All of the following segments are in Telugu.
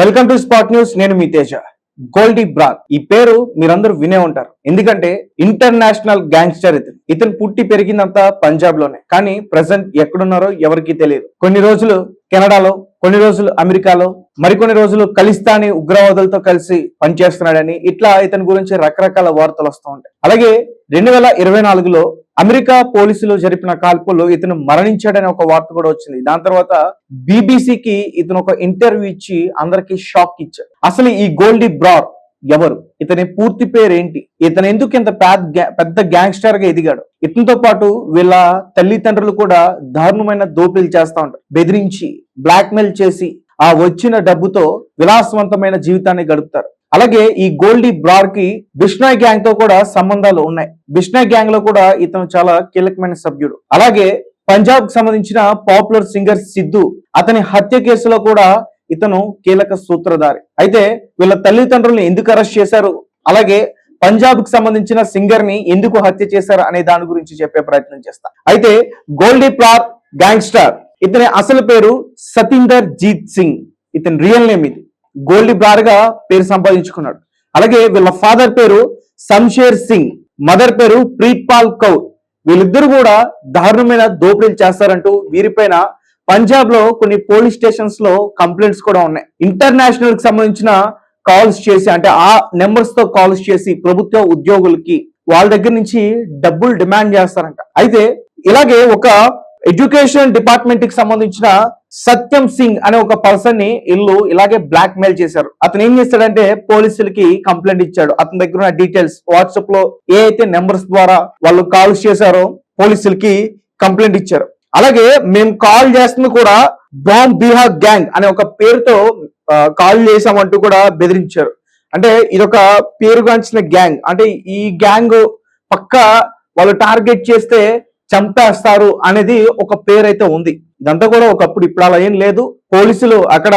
వెల్కమ్ టు స్పాట్ న్యూస్ నేను మీ తేజ. గోల్డీ బ్రాగ్. ఈ పేరు మీరందరూ వినే ఉంటారు. ఎందుకంటే ఇంటర్నేషనల్ గ్యాంగ్స్టర్ ఇతను. ఇతను పుట్టి పెరిగిందంతా పంజాబ్లోనే కానీ ప్రజెంట్ ఎక్కడున్నారో ఎవరికీ తెలియదు. కొన్ని రోజులు కెనడాలో కొన్ని రోజులు అమెరికాలో మరికొన్ని రోజులు ఖలిస్తానీ ఉగ్రవాదులతో కలిసి పనిచేస్తున్నాడని ఇట్లా ఇతని గురించి రకరకాల వార్తలు వస్తూ ఉంటాయి. అలాగే రెండు వేల ఇరవై నాలుగులో అమెరికా పోలీసులు జరిపిన కాల్పుల్లో ఇతను మరణించాడని ఒక వార్త కూడా వచ్చింది. దాని తర్వాత బీబీసీకి ఇతను ఒక ఇంటర్వ్యూ ఇచ్చి అందరికి షాక్ ఇచ్చాడు. అసలు ఈ గోల్డీ బ్రార్ ఎవరు? ఇతని పూర్తి పేరు ఏంటి ఇతను ఎందుకు ఇంత పెద్ద గ్యా- పెద్ద గ్యాంగ్స్టర్గా ఎదిగాడు? ఇతనితో పాటు వీళ్ళ తల్లిదండ్రులు కూడా దారుణమైన దోపిడీలు చేస్తా ఉంటారు. బెదిరించి బ్లాక్మెయిల్ చేసి ఆ వచ్చిన డబ్బుతో విలాసవంతమైన జీవితాన్ని గడుపుతారు. అలాగే ఈ గోల్డీ బ్రార్కి బిష్నాయ్ గ్యాంగ్తో కూడా సంబంధాలు ఉన్నాయి. బిష్నాయ్ గ్యాంగ్లో కూడా ఇతను చాలా కీలకమైన సభ్యుడు. అలాగే పంజాబ్కు సంబంధించిన పాపులర్ సింగర్ సిద్ధు అతని హత్య కేసులో కూడా ఇతను కీలక సూత్రధారి. అయితే వీళ్ళ తల్లిదండ్రులను ఎందుకు అరెస్ట్ చేశారు? అలాగే పంజాబ్కి సంబంధించిన సింగర్ని ఎందుకు హత్య చేశారు అనే దాని గురించి చెప్పే ప్రయత్నం చేస్తా. అయితే గోల్డీ ప్లార్ గ్యాంగ్స్టర్ ఇతని అసలు పేరు సతీందర్ జీత్ సింగ్. ఇతని రియల్ నేమ్ ఇది. గోల్డ్ బ్రార్గా పేరు సంపాదించుకున్నాడు. అలాగే వీళ్ళ ఫాదర్ పేరు సంషేర్ సింగ్ మదర్ పేరు ప్రీత్పాల్ కౌర్. వీళ్ళిద్దరు కూడా దారుణమైన దోపిడీలు చేస్తారంటూ వీరిపైన పంజాబ్లో కొన్ని పోలీస్ స్టేషన్స్లో కంప్లైంట్స్ కూడా ఉన్నాయి. ఇంటర్నేషనల్కి సంబంధించిన కాల్స్ చేసి అంటే ఆ నెంబర్స్తో కాల్స్ చేసి ప్రభుత్వ ఉద్యోగులకి వాళ్ళ దగ్గర నుంచి డబ్బులు డిమాండ్ చేస్తారంట. అయితే ఇలాగే ఒక ఎడ్యుకేషన్ డిపార్ట్మెంట్కి సంబంధించిన సత్యం సింగ్ అనే ఒక పర్సన్ని ఇల్లు ఇలాగే బ్లాక్ మెయిల్ చేశారు. అతను ఏం చేస్తాడంటే పోలీసులకి కంప్లైంట్ ఇచ్చాడు. అతని దగ్గర ఉన్న డీటెయిల్స్ వాట్సాప్లో ఏ అయితే నెంబర్స్ ద్వారా వాళ్ళు కాల్స్ చేశారో పోలీసులకి కంప్లైంట్ ఇచ్చారు. అలాగే మేము కాల్ చేస్తుంది కూడా బాంబ్ బీహార్ గ్యాంగ్ అనే ఒక పేరుతో కాల్ చేసామంటూ కూడా బెదిరించారు. అంటే ఇదొక పేరుగాంచిన గ్యాంగ్ అంటే ఈ గ్యాంగ్ పక్క వాళ్ళు టార్గెట్ చేస్తే చంపేస్తారు అనేది ఒక పేరైతే ఉంది. ఇదంతా కూడా ఒకప్పుడు ఇప్పుడు అలా ఏం లేదు. పోలీసులు అక్కడ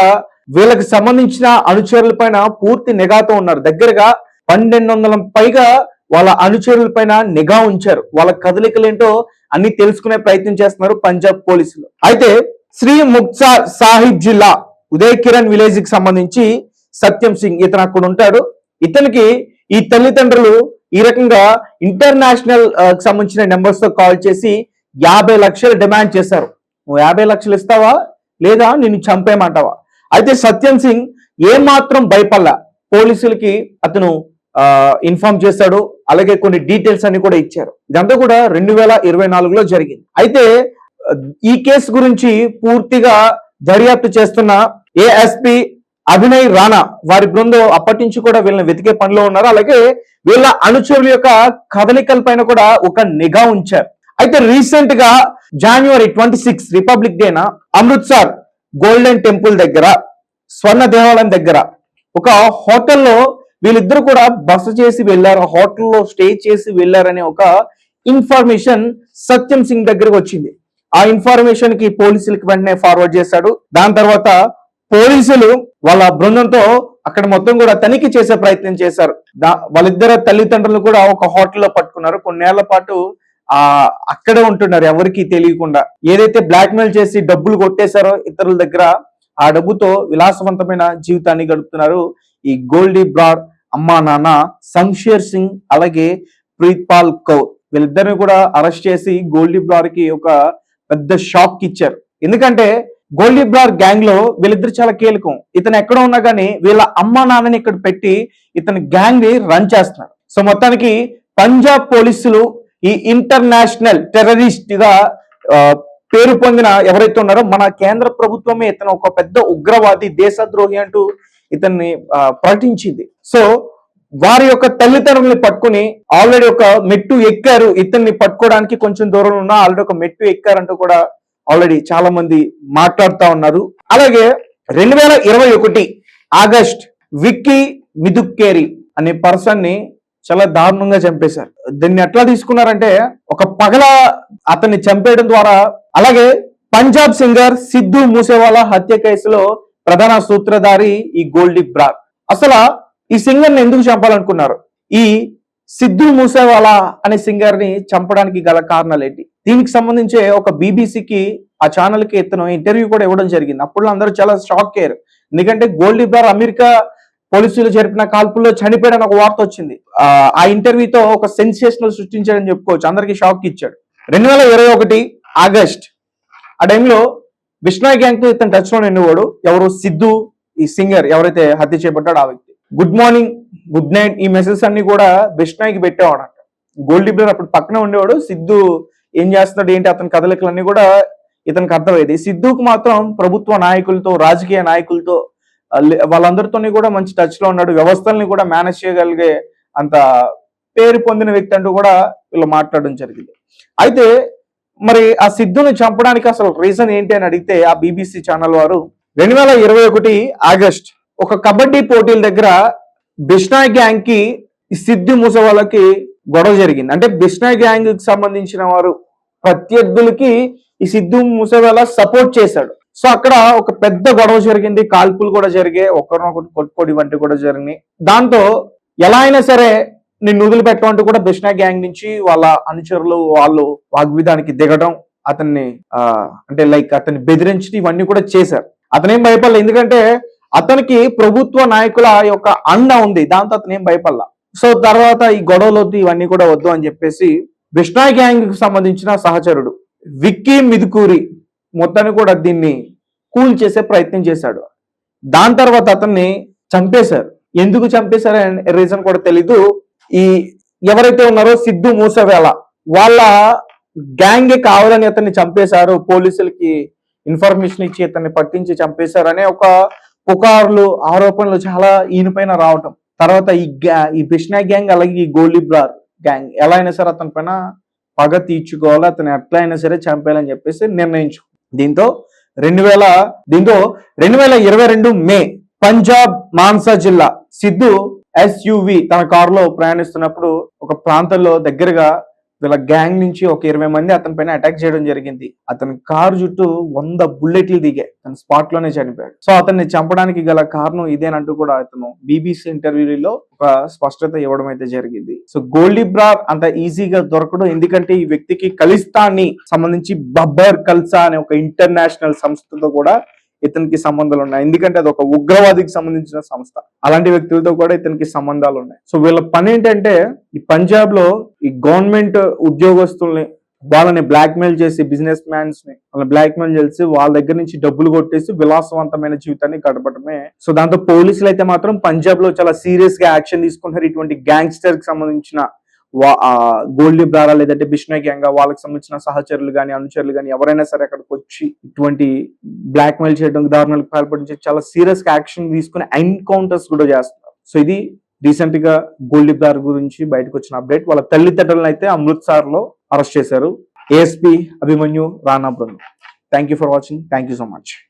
వీళ్ళకి సంబంధించిన అనుచరుల పైన పూర్తి నిఘాతో ఉన్నారు. దగ్గరగా పన్నెండు వందల పైగా వాళ్ళ అనుచరుల పైన నిఘా ఉంచారు. వాళ్ళ కదలికలు ఏంటో అన్ని తెలుసుకునే ప్రయత్నం చేస్తున్నారు పంజాబ్ పోలీసులు. అయితే శ్రీ ముక్సార్ సాహిబ్ జిల్లా ఉదయ్ కిరణ్ విలేజ్కి సంబంధించి సత్యం సింగ్ ఇతను అక్కడ ఉంటాడు. ఇతనికి ఈ తల్లిదండ్రులు ఈ రకంగా ఇంటర్నేషనల్ సంబంధించిన నెంబర్స్తో కాల్ చేసి యాభై లక్షలు డిమాండ్ చేశారు. నువ్వు యాభై లక్షలు ఇస్తావా? లేదా నిన్ను చంపేయమంటావా? అయితే సత్యం సింగ్ ఏమాత్రం భయపడలా. పోలీసులకి అతను ఇన్ఫార్మ్ చేశాడు. అలాగే కొన్ని డీటెయిల్స్ అన్ని కూడా ఇచ్చారు. ఇదంతా కూడా రెండు వేల ఇరవై నాలుగులో జరిగింది. అయితే ఈ కేసు గురించి పూర్తిగా దర్యాప్తు చేస్తున్న ఏఎస్పి అభినయ్ రాణా వారి బృందం అప్పటి నుంచి కూడా వీళ్ళని వెతికే పనిలో ఉన్నారు. అలాగే వీళ్ళ అనుచరుల యొక్క కదలికల పైన కూడా ఒక నిఘా ఉంచారు. అయితే రీసెంట్గా జనవరి ట్వంటీ సిక్స్ రిపబ్లిక్ డేన అమృత్సర్ గోల్డెన్ టెంపుల్ దగ్గర స్వర్ణ దేవాలయం దగ్గర ఒక హోటల్లో వీళ్ళిద్దరు కూడా బస చేసి వెళ్ళారు హోటల్లో స్టే చేసి వెళ్ళారనే ఒక ఇన్ఫర్మేషన్ సత్యం సింగ్ దగ్గరకు వచ్చింది. ఆ ఇన్ఫర్మేషన్కి పోలీసులకి వెంటనే ఫార్వర్డ్ చేశాడు. దాని తర్వాత పోలీసులు వాళ్ళ బృందంతో అక్కడ మొత్తం కూడా తనిఖీ చేసే ప్రయత్నం చేశారు. దా- వాళ్ళిద్దరు తల్లిదండ్రులు కూడా ఒక హోటల్లో పట్టుకున్నారు. కొన్నేళ్ళ పాటు ఆ అక్కడే ఉంటున్నారు ఎవరికి తెలియకుండా. ఏదైతే బ్లాక్ మెయిల్ చేసి డబ్బులు కొట్టేశారో ఇతరుల దగ్గర ఆ డబ్బుతో విలాసవంతమైన జీవితాన్ని గడుపుతున్నారు ఈ గోల్డీ బ్రాడ్ అమ్మా నాన్న సంషేర్ సింగ్ అలాగే ప్రీత్పాల్ కౌర్. వీళ్ళిద్దరిని కూడా అరెస్ట్ చేసి గోల్డీ బ్రాడ్కి ఒక పెద్ద షాక్ ఇచ్చారు. ఎందుకంటే గోల్డీబ్రార్ గ్యాంగ్లో వీళ్ళిద్దరు చాలా కీలకం. ఇతను ఎక్కడ ఉన్నా కానీ వీళ్ళ అమ్మ నాన్నని ఇక్కడ పెట్టి ఇతని గ్యాంగ్ని రన్ చేస్తున్నారు. సో మొత్తానికి పంజాబ్ పోలీసులు ఈ ఇంటర్నేషనల్ టెర్రరిస్ట్గా పేరు పొందిన ఎవరైతే ఉన్నారో మన కేంద్ర ప్రభుత్వమే ఇతను ఒక పెద్ద ఉగ్రవాది దేశద్రోహి అంటూ ఇతన్ని ప్రకటించింది సో వారి యొక్క తల్లిదండ్రుల్ని పట్టుకుని ఆల్రెడీ ఒక మెట్టు ఎక్కారు. ఇతన్ని పట్టుకోవడానికి కొంచెం దూరంలో ఉన్న ఆల్రెడీ ఒక మెట్టు ఎక్కారంటూ కూడా ఆల్రెడీ చాలా మంది మాట్లాడుతా ఉన్నారు. అలాగే రెండు వేల ఇరవై ఒకటి ఆగస్ట్ విక్కీ మిదుక్కేరి అనే పర్సన్ని చాలా దారుణంగా చంపేశారు. దీన్ని ఎట్లా తీసుకున్నారంటే ఒక పగల అతన్ని చంపేయడం ద్వారా అలాగే పంజాబ్ సింగర్ సిద్ధు మూసేవాలా హత్య కేసులో ప్రధాన సూత్రధారి ఈ గోల్డీ బ్రాక్ అసలు ఈ సింగర్ని ఎందుకు చంపాలనుకున్నారు? ఈ సిద్ధు మూసేవాలా అనే సింగర్ని చంపడానికి గల కారణాలు ఏంటి దీనికి సంబంధించే ఒక బీబీసీకి ఆ ఛానల్కి ఇతను ఇంటర్వ్యూ కూడా ఇవ్వడం జరిగింది. అప్పుడు అందరూ చాలా షాక్ అయ్యారు ఎందుకంటే గోల్డ్ బార్ అమెరికా పోలీసులు జరిపిన కాల్పుల్లో చనిపోయాడని ఒక వార్త వచ్చింది. ఆ, ఇంటర్వ్యూతో ఒక సెన్సేషనల్ సృష్టించాడని చెప్పుకోవచ్చు. అందరికి షాక్ ఇచ్చాడు. రెండు వేల ఇరవై ఒకటి ఆగస్ట్ ఆ టైంలో బిష్నాయ్ గ్యాంగ్తో ఇతను టచ్లో ఉండేవాడు. ఎవరు? సిద్ధు ఈ సింగర్ ఎవరైతే హత్య చేపట్టాడో ఆ వ్యక్తి. గుడ్ మార్నింగ్ గుడ్ నైట్ ఈ మెసేజ్ అన్ని కూడా విష్ణాయ్కి పెట్టేవాడు అంట గోల్డ్ డిబ్లర్ అప్పుడు పక్కన ఉండేవాడు. సిద్ధు ఏం చేస్తున్నాడు ఏంటి అతని కదలికలన్నీ కూడా ఇతనికి అర్థమయ్యేది. సిద్ధుకు మాత్రం ప్రభుత్వ నాయకులతో రాజకీయ నాయకులతో వాళ్ళందరితోని కూడా మంచి టచ్లో ఉన్నాడు. వ్యవస్థల్ని కూడా మేనేజ్ చేయగలిగే అంత పేరు పొందిన వ్యక్తి అంటూ కూడా వీళ్ళు మాట్లాడడం జరిగింది. అయితే మరి ఆ సిద్ధుని చంపడానికి అసలు రీజన్ ఏంటి అని అడిగితే ఆ బీబీసీ ఛానల్ వారు రెండు వేల ఇరవై ఒకటి ఆగస్ట్ ఒక కబడ్డీ పోటీల దగ్గర బిష్నాయ్ గ్యాంగ్కి ఈ సిద్ధు వాళ్ళకి గొడవ జరిగింది. అంటే బిష్నాయ్ గ్యాంగ్కి సంబంధించిన వారు ప్రత్యర్థులకి ఈ సిద్ధు మూసేవాళ్ళ సపోర్ట్ చేశాడు. సో అక్కడ ఒక పెద్ద గొడవ జరిగింది. కాల్పులు కూడా జరిగాయి. ఒకరినొకరు కొట్టుకోడి వంటి కూడా జరిగినాయి. దాంతో ఎలా అయినా సరే నిన్ను వదిలిపెట్టమంటూ కూడా బిష్నా గ్యాంగ్ నుంచి వాళ్ళ అనుచరులు వాళ్ళు వాగ్విధానికి దిగడం అతన్ని ఆ, అంటే లైక్ అతన్ని బెదిరించడం ఇవన్నీ కూడా చేశారు. అతనేం భయపడలేదు ఎందుకంటే అతనికి ప్రభుత్వ నాయకుల యొక్క అండ ఉంది. దాంతో అతనేం భయపడలా. సో తర్వాత ఈ గొడవలు వద్దు ఇవన్నీ కూడా వద్దు అని చెప్పేసి విష్ణాయ్ గ్యాంగ్కి సంబంధించిన సహచరుడు విక్కీ మిదుకూరి మొత్తాన్ని కూడా దీన్ని కూల్ చేసే ప్రయత్నం చేశాడు. దాని తర్వాత అతన్ని చంపేశారు. ఎందుకు చంపేశారు రీజన్ కూడా తెలీదు. ఈ ఎవరైతే ఉన్నారో సిద్ధు మూసవేళ వాళ్ళ గ్యాంగ్ కావాలని అతన్ని చంపేశారు. పోలీసులకి ఇన్ఫర్మేషన్ ఇచ్చి అతన్ని పట్టించి చంపేశారు అనే ఒక పుకార్లు ఆరోపణలు చాలా ఈయన రావటం. తర్వాత ఈ గ్యా ఈ బిష్నా గ్యాంగ్ అలాగే ఈ గోలిబ్రార్ గ్యాంగ్ ఎలా అయినా సరే అతని పైన పగ తీర్చుకోవాలి అతను ఎట్లా అయినా సరే చంపేయాలని చెప్పేసి నిర్ణయించు దీంతో రెండు వేల దీంతో రెండు వేల ఇరవై రెండు మే పంజాబ్ మాన్సా జిల్లా సిద్ధు ఎస్యువి తన కారులో ప్రయాణిస్తున్నప్పుడు ఒక ప్రాంతంలో దగ్గరగా వీళ్ళ గ్యాంగ్ నుంచి ఒక ఇరవై మంది అతని పైన అటాక్ చేయడం జరిగింది. అతని కారు చుట్టూ వంద బుల్లెట్లు దిగాయి. తన స్పాట్లోనే చనిపోయాడు. సో అతన్ని చంపడానికి గల కారణం ఇదేనంటూ కూడా అతను బీబీసీ ఇంటర్వ్యూలో ఒక స్పష్టత ఇవ్వడం అయితే జరిగింది. సో గోల్డిబ్రా అంత ఈజీగా దొరకడం. ఎందుకంటే ఈ వ్యక్తికి కలిస్తాన్ని సంబంధించి బబ్బర్ కల్సా అనే ఒక ఇంటర్నేషనల్ సంస్థతో కూడా ఇతనికి సంబంధాలు ఉన్నాయి. ఎందుకంటే అది ఒక ఉగ్రవాదికి సంబంధించిన సంస్థ. అలాంటి వ్యక్తులతో కూడా ఇతనికి సంబంధాలు ఉన్నాయి. సో వీళ్ళ పని ఏంటంటే ఈ పంజాబ్లో ఈ గవర్నమెంట్ ఉద్యోగస్తుల్ని వాళ్ళని బ్లాక్ మెయిల్ చేసి బిజినెస్ మ్యాన్స్ని వాళ్ళని బ్లాక్ మెయిల్ చేసి వాళ్ళ దగ్గర నుంచి డబ్బులు కొట్టేసి విలాసవంతమైన జీవితాన్ని గడపడమే. సో దాంతో పోలీసులు అయితే మాత్రం పంజాబ్లో చాలా సీరియస్గా యాక్షన్ తీసుకుంటున్నారు. ఇటువంటి గ్యాంగ్స్టర్కి సంబంధించిన గోల్డ్ బ్రారా లేదంటే బిష్నా గ్యాంగ్ వాళ్ళకి సంబంధించిన సహచరులు కానీ అనుచరులు కానీ ఎవరైనా సరే అక్కడికి వచ్చి ఇటువంటి బ్లాక్ మెయిల్ చేయడం దారుణాలకు పాల్పడించి చాలా సీరియస్ యాక్షన్ తీసుకుని ఎన్కౌంటర్స్ కూడా చేస్తున్నారు. సో ఇది రీసెంట్గా గోల్డ్ బ్రార్ గురించి బయటకు వచ్చిన అప్డేట్ వాళ్ళ తల్లిదండ్రులను అయితే అమృత్సర్లో అరెస్ట్ చేశారు. ఏఎస్పీ అభిమన్యు రాణా బృందం. Thank you for watching thank you so much